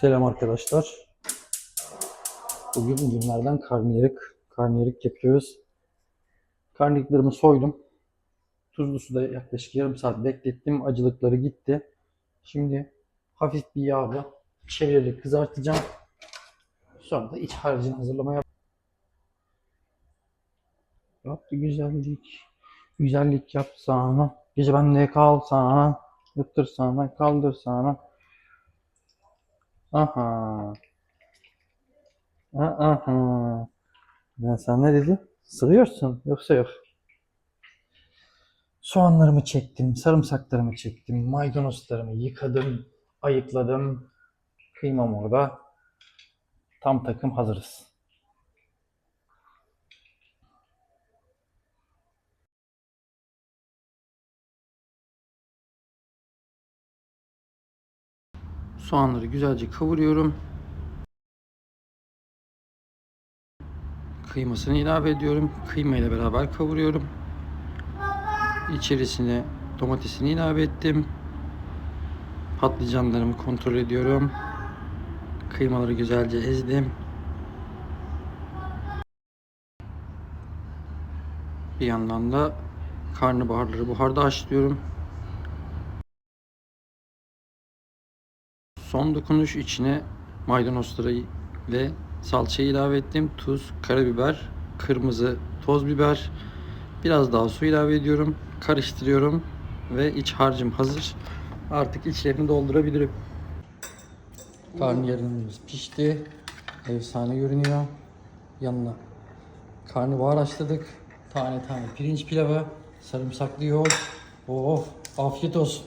Selam arkadaşlar. Bugün günlerden karnıyarık, karnıyarık yapıyoruz. Karnıyarıklarımı soydum. Tuzlu suda yaklaşık yarım saat beklettim. Acılıkları gitti. Şimdi hafif bir yağla çevirerek kızartacağım. Sonra da iç harcını hazırlamaya Yaptı güzellik. Güzellik yapsana. Gece bende kalsana. Yattırsana, kaldırsana. Aha. Aha. Ben sen ne dedi? Sığıyorsun yoksa yok. Soğanlarımı çektim, sarımsaklarımı çektim, maydanozlarımı yıkadım, ayıkladım. Kıymam orada. Tam takım hazırız. Soğanları güzelce kavuruyorum. Kıymasını ilave ediyorum. Kıyma ile beraber kavuruyorum. İçerisine domatesini ilave ettim. Patlıcanlarımı kontrol ediyorum. Kıymaları güzelce ezdim. Bir yandan da karnabaharları buharda haşlıyorum. Son dokunuş içine maydanozları ve salçayı ilave ettim. Tuz, karabiber, kırmızı toz biber. Biraz daha su ilave ediyorum. Karıştırıyorum ve iç harcım hazır. Artık içlerini doldurabilirim. Karnıyarımız pişti. Efsane görünüyor. Yanına karnabahar haşladık. Tane tane pirinç pilavı, sarımsaklı yoğurt. Oh, afiyet olsun.